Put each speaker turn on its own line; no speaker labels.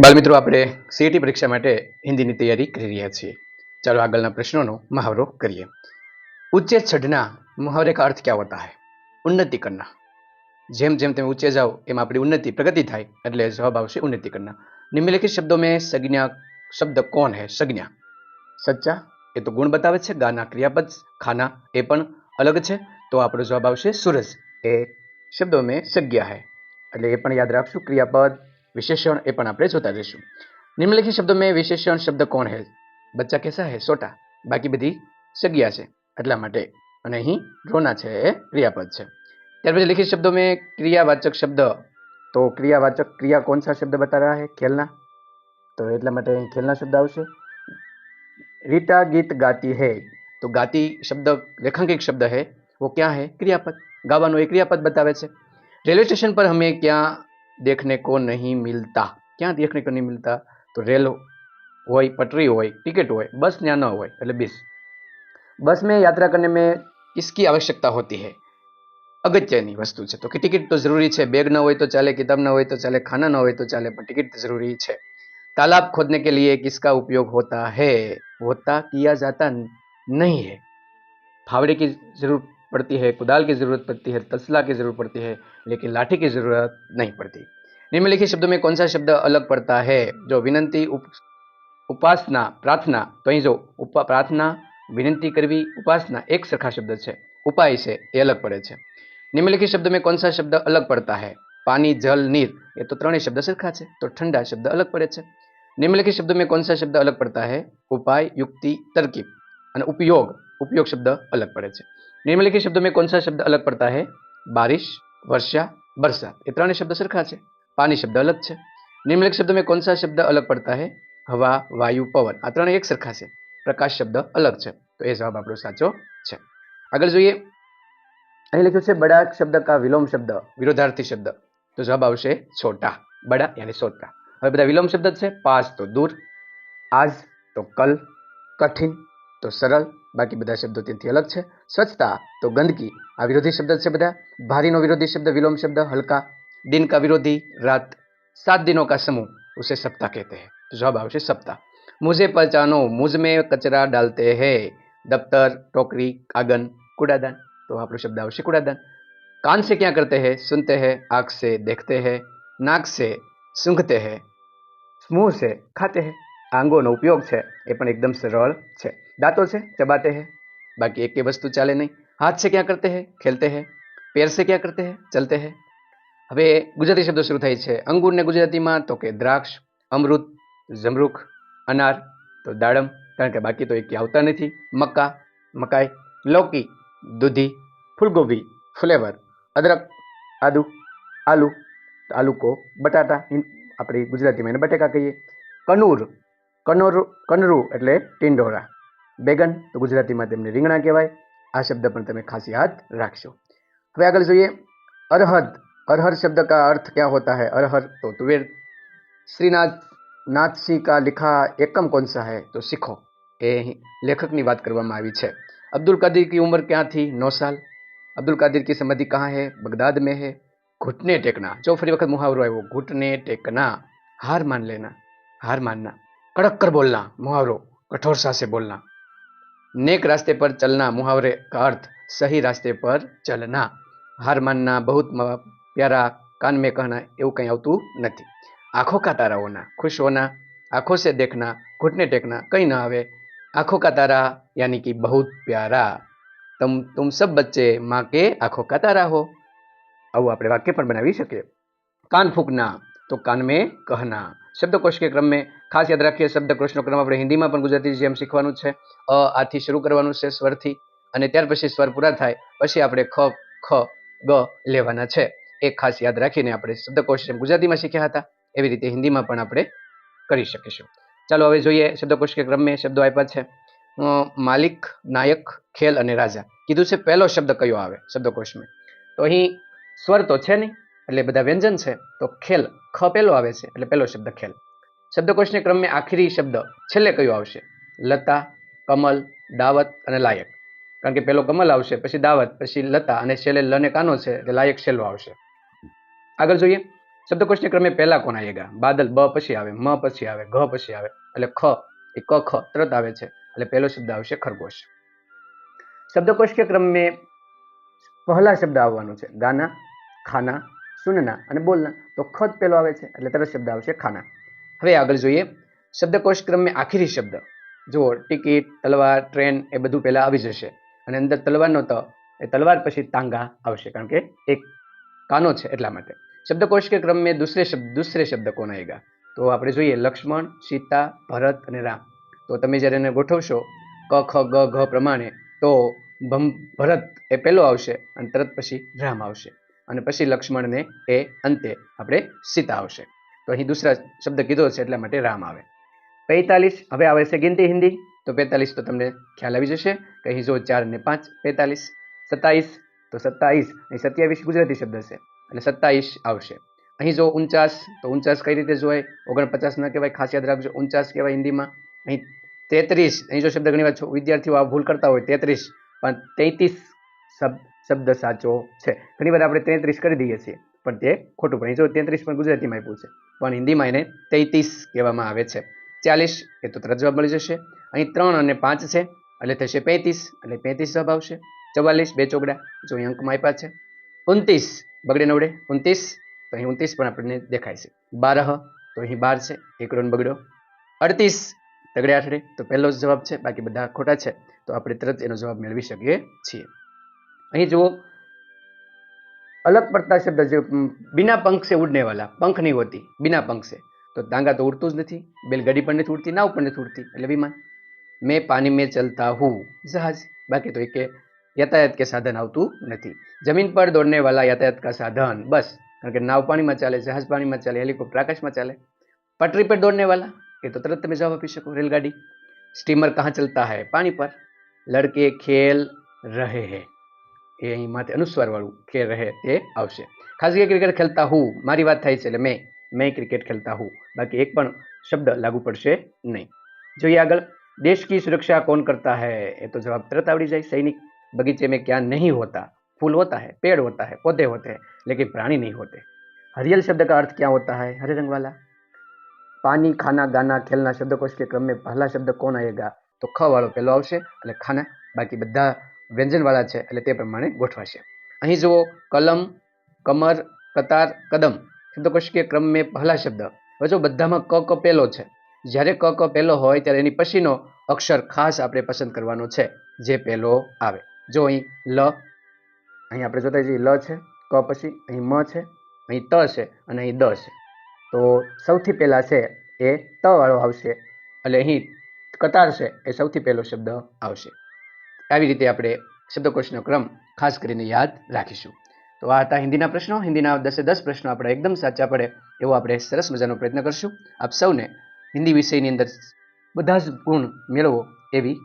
બાલમિત્રો આપણે સીએટી પરીક્ષા માટે હિન્દીની તૈયારી કરી રહ્યા છીએ. ચાલો આગળના પ્રશ્નોનો મહાવરો કરીએ. ઉચ્ચે છઢના મહાવરે કા અર્થ ક્યાં હોતા હે? ઉન્નતિ કરના. જેમ જેમ તમે ઊંચે જાઓ, એમ આપણી ઉન્નતિ, પ્રગતિ થાય, એટલે જવાબ આવશે ઉન્નતિ કરના. નિમ્નલિખિત શબ્દો મેં સંજ્ઞા, શબ્દ કોણ હૈ? સંજ્ઞા. સચ્ચા? એ તો ગુણ બતાવે છે, ગાના ક્રિયાપદ, ખાના, એ પણ અલગ છે. તો આપણો જવાબ આવશે સુરજ. એ શબ્દો મેં સંજ્ઞા હૈ. એટલે એ પણ યાદ રાખશું, ક્રિયાપદ विशेषण એ પણ આપણે જોતા જઈશું. નિમ્નલિખિત શબ્દો મેં, વિશેષણ શબ્દ કોણ હે? બચ્ચા કેસા હે? છોટા બાકી બધી જગ્યા છે. એટલા માટે. અને અહીં રોના છે, એ ક્રિયાપદ છે. ત્યાર પછી લિખિત શબ્દો મેં, ક્રિયાવાચક શબ્દ. તો ક્રિયાવાચક ક્રિયા કોણ સા શબ્દ બતા રહ્યા હે? ખેલના. તો એટલા માટે અહીં ખેલના શબ્દ આવશે. રીટા ગીત ગાતી હે. તો ગાતી શબ્દ, રેખાંકિત શબ્દ હે. वो क्या है क्रियापद गावानो एक क्रियापद बतावे છે. રેલવે સ્ટેશન પર અમે ક્યાં देखने को नहीं मिलता। क्या देखने को नहीं मिलता? तो रेल हो पटरी हो टिकट हो बस या न हो बीस बस में यात्रा करने में इसकी आवश्यकता होती है? अगत्यनी वस्तु है तो कि टिकट तो ज़रूरी है बेग न हो तो चले, किताब न हो तो चले, खाना न हो तो चले, पर टिकट तो ज़रूरी है तालाब खोदने के लिए किसका उपयोग होता है? होता किया जाता नहीं है। फावड़े की ज़रूरत पड़ती है कुदाल की जरूरत पड़ती है तसला की जरूरत पड़ती है लेकिन लाठी की जरूरत नहीं पड़ती निम्नलिखित शब्दों में कौन सा शब्द अलग पड़ता है जो विनंती उप, उपासना प्रार्थना तो અહીં જો ઉપા પ્રાર્થના વિનંતી કરવી ઉપાસના એક સરખા શબ્દ છે ઉપાય છે એ અલગ પડે છે निम्नलिखित शब्द में कौन सा शब्द अलग पड़ता है पानी जल नीर ये तो ત્રણેય શબ્દ સરખા છે તો ઠંડા શબ્દ અલગ પડે છે निम्नलिखित शब्द में कौन सा शब्द अलग पड़ता है उपाय युक्ति तरकीब અને उपयोग उपयोग शब्द अलग પડે છે निम्नलिखित शब्द में कौन सा शब्द अलग पड़ता है बारिश वर्षा बरसात ये ત્રણેય શબ્દ સરખા છે પાણી શબ્દ અલગ છે निम्नलिखित शब्द में कौन सा शब्द अलग पड़ता है હવા વાયુ પવન આ ત્રણેય એક સરખા છે પ્રકાશ શબ્દ અલગ છે તો એ જવાબ આપણો સાચો છે આગળ જોઈએ અહીં લખ્યું છે બડા શબ્દ કા વિલોમ શબ્દ વિરોધાર્થી શબ્દ તો જવાબ આવશે છોટા બડા યાની છોટા હવે બધા વિલોમ શબ્દ છે પાસ તો દૂર આજ તો કલ કઠિન તો સરળ બાકી બધા શબ્દો તેથી અલગ છે સ્વચ્છતા તો ગંદકી આ વિરોધી શબ્દ છે બધા ભારીનો વિરોધી શબ્દ વિલોમ શબ્દ હલકા दिन का विरोधी रात सात दिनों का समूह उसे सप्ताह कहते हैं तो जवाब आवश्यक सप्ताह मुझे पहचानो मुझ में कचरा डालते हैं दफ्तर टोकरी कागन कूड़ादान तो आप लोग शब्द आवश्यक कूड़ादान कान से क्या करते हैं सुनते हैं आँख से देखते हैं नाक से सूंघते हैं मुंह से खाते हैं આંગોનો ઉપયોગ છે એ પણ એકદમ સરળ છે દાંતો છે ચબાતે હે બાકી એક વસ્તુ ચાલે નહીં હાથ से क्या करते हैं खेलते हैं पैर से क्या करते हैं चलते हैं હવે ગુજરાતી શબ્દો શરૂ થાય છે અંગૂરને ગુજરાતીમાં તો કે દ્રાક્ષ અમૃત જમરૂખ અનાર તો દાડમ કારણ કે બાકી તો એક આવતા નથી મક્કા મકાઈ લૌકી દૂધી ફૂલગોભી ફ્લેવર અદરક આદુ આલુ તો આલુ કો બટાટા હિન- આપણે ગુજરાતીમાં એને બટેકા કહીએ કનૂર કનોર કનરું એટલે ટિંડોરા बेगन तो गुजराती में तेमने रींगणा कहवाय आ शब्द पर तब खास याद रखो हम आगे जुए अरहद अरहर शब्द का अर्थ क्या होता है अरहर तो तुवेर श्रीनाथ नाथ सिंह का लिखा एकम कौन सा है तो सीखो ए लेखक की बात करी है अब्दुल कादिर की उम्र क्या थी नौ साल अब्दुल कादिर की समाधि कहाँ है बगदाद में है घुटने टेकना जो फरी वक्त मुहावरो है वो घुटने टेकना हार मान लेना हार मानना कड़क कर बोलना मुहावरो कठोर सा से बोलना नेक रास्ते पर चलना मुहावरे का अर्थ सही रास्ते पर चलना हार मानना बहुत म- प्यारा कान में कहना એવું કંઈ આવતું નથી आंखों का तारा होना खुश होना आंखों से देखना घुटने टेकना कहीं ना आवे आंखों का तारा यानी कि बहुत प्यारा तुम तुम सब बच्चे माँ के आंखों का तारा हो આવું આપણે વાક્ય પણ બનાવી શકીએ કાન ફૂંકના તો કાન મેં કહના શબ્દકોશ કે ક્રમ ખાસ યાદ રાખીએ, શબ્દકોશનો ક્રમ આપણે હિન્દીમાં પણ ગુજરાતી જેમ શીખવાનું છે. અ, આથી શરૂ કરવાનું છે સ્વરથી અને ત્યાર પછી સ્વર પૂરા થાય, પછી આપણે ખ ખ, ગ લેવાના છે. એ ખાસ યાદ રાખીને આપણે શબ્દકોશ જેમ ગુજરાતીમાં શીખ્યા હતા, એવી રીતે હિન્દીમાં પણ આપણે કરી શકીશું. ચાલો હવે જોઈએ શબ્દકોશ કે ક્રમ મેં શબ્દો આપ્યા છે. માલિક, નાયક, ખેલ અને રાજા. કીધું છે પહેલો શબ્દ કયો આવે શબ્દકોશમાં? તો અહીં સ્વર તો છે નહીં એટલે બધા વ્યંજન છે, તો ખેલ, ખ પહેલો આવે છે, એટલે પહેલો શબ્દ ખેલ. શબ્દકોશને ક્રમે આખરી શબ્દ છેલ્લે કયો આવશે? લતા, કમલ, દાવત અને લાયક. કારણ કે પહેલો કમલ આવશે, પછી દાવત, પછી લતા અને છેલ્લે લને કાનો છે, એટલે લાયક છેલ્લો આવશે. આગળ જોઈએ. શબ્દકોશને ક્રમે પહેલા કોણ આવેગા બાદલ, બ પછી આવે, મ પછી આવે, ઘ પછી આવે, એટલે ખ, એ ક, ખ, તરત આવે છે, એટલે પહેલો શબ્દ આવશે ખરગોશ. શબ્દકોશ ક્રમ પહેલા શબ્દ આવવાનો છે, ગાના, ખાના સુનના અને બોલના તો ખત પેલો આવે છે એટલે તરત શબ્દ આવશે ખાના. હવે આગળ જોઈએ. શબ્દકોશ ક્રમે આખરી શબ્દ. જુઓ, ટિકિટ, તલવાર, ટ્રેન એ બધું પહેલાં આવી જશે. અને અંદર તલવારનો ત, એ તલવાર પછી તાંગા આવશે. કારણ કે એક કાનો છે એટલા માટે. શબ્દકોશ કે ક્રમે દુસરે શબ્દ, દૂસરે શબ્દ કોણ આવેગા તો આપણે જોઈએ લક્ષ્મણ, સીતા, ભરત અને રામ. તો તમે જ્યારે એને ગોઠવશો, ક, ખ, ગ, ઘ પ્રમાણે, તો ભમ, ભરત એ પહેલો આવશે અને તરત પછી રામ આવશે. અને પછી લક્ષ્મણને એ અંતે આપણે સીતા આવશે. તો અહીં દૂસરા શબ્દ કીધો છે, એટલા માટે રામ આવે. પૈતાલીસ, હવે આવે છે ગિનતી હિન્દી. તો પેંતાલીસ તો તમને ખ્યાલ આવી જશે કે અહીં જો ચાર ને પાંચ, પેંતાલીસ. સત્તાવીસ, તો સત્તાવીસ. અહીં સત્યાવીસ ગુજરાતી શબ્દ છે, એટલે સત્તાવીસ આવશે. અહીં જો ઉનચાસ, તો ઉનચાસ કઈ રીતે જોવાય? ઓગણપચાસ ના કહેવાય, ખાસ યાદ રાખજો, ઉનચાસ કહેવાય હિન્દીમાં. અહીં તેત્રીસ, અહીં જો શબ્દ ઘણી વાર વિદ્યાર્થીઓ આ ભૂલ કરતા હોય, તેત્રીસ. પણ તેત્રીસ શબ્દ શબ્દ સાચો છે. ઘણી વાર આપણે તેત્રીસ કરી દઈએ છીએ, પણ તે ખોટું પણ. જો તેત્રીસ પણ ગુજરાતીમાં આપ્યું છે, પણ હિન્દીમાં એને તેત્રીસ કહેવામાં આવે છે. ચાલીસ, એ તો તરત જવાબ મળી જશે. અહીં ત્રણ અને પાંચ છે, એટલે થશે પેંત્રીસ, એટલે પેંત્રીસ જવાબ આવશે. ચવાલીસ, બે ચોગડા, જો અહીં અંકમાં આપ્યા છે. ઉનત્રીસ, બગડે નવડે, ઉનત્રીસ, તો અહીં ઉનત્રીસ પણ આપણને દેખાય છે. બારહ તો અહીં બાર છે, એકડો બગડો અડતીસ, તગડે આઠડે, તો પહેલો જ જવાબ છે, બાકી બધા ખોટા છે. તો આપણે તરત એનો જવાબ મેળવી શકીએ છીએ. અહીં જુઓ अलग પડતા શબ્દ છે બિના પંખ સે ઉડને વાલા પંખ નહીં હોતી બિના પંખ સે તો ડાંગા તો ઉડતું જ નથી બેલગાડી પણ નથી ઉડતી નાવ પણ નથી ઉડતી એટલે વિમાન મેં પાણી મેં ચલતા હું જહાજ બાકી તો એક યાતાયાત કે સાધન આવતું નથી જમીન પર દોડને વાલા યાતાયાત કા સાધન બસ કારણ કે નાવ પાણીમાં ચાલે જહાજ પાણીમાં ચાલે હેલિકોપ્ટર આકાશમાં ચાલે પટરી પર દોડને વાલા એ તો તરત તમે જવાબ આપી શકો રેલગાડી સ્ટીમર કहाँ चलता है पानी पर लड़के खेल रहे हैं એ અહીં માથે અનુસ્વાર વાળું ખેલ રહે તે આવશે ખાસ કરીને ક્રિકેટ ખેલતા હું મારી વાત થાય છે એટલે મેં મેં ક્રિકેટ ખેલતા હું બાકી એક પણ શબ્દ લાગુ પડશે નહીં જોઈએ આગળ દેશ की सुरक्षा कौन करता है એ તો જવાબ તરત આવડી જાય સૈનિક बगीचे में क्या नहीं होता फूल होता है पेड़ होता है पौधे होते हैं लेकिन प्राणी नहीं होते हरियल शब्द का अर्थ क्या होता है हरे रंग वाला पानी खाना गाना खेलना शब्दकोश के क्रम में पहला शब्द कौन आएगा તો ખ વાળો પહેલો આવશે એટલે ખાના બાકી બધા વ્યંજનવાળા છે એટલે તે પ્રમાણે ગોઠવાશે. અહીં જુઓ, કલમ, કમર, કતાર, કદમ. શબ્દકોશ કે ક્રમ મેં પહેલા શબ્દ. હવે જો બધામાં ક ક પહેલો છે. જ્યારે ક ક પહેલો હોય ત્યારે એની પછીનો અક્ષર ખાસ આપણે પસંદ કરવાનો છે, જે પહેલો આવે. જો અહીં લ, અહીં આપણે જોતા જઈએ, લ છે, ક પછી અહીં મ છે, અહીં ત છે અને અહીં દ છે. તો સૌથી પહેલાં છે એ ત વાળો આવશે, એટલે અહીં કતાર છે એ સૌથી પહેલો શબ્દ આવશે. આવી રીતે આપણે શબ્દકોશનો ક્રમ ખાસ કરીને યાદ રાખીશું. તો આ હતા હિન્દીના પ્રશ્નો. હિન્દીના દસે દસ પ્રશ્નો આપણે એકદમ સાચા પડે એવો આપણે સરસ મજાનો પ્રયત્ન કરશું. આપ સૌને હિન્દી વિષયની અંદર બધા જ ગુણ મેળવો એવી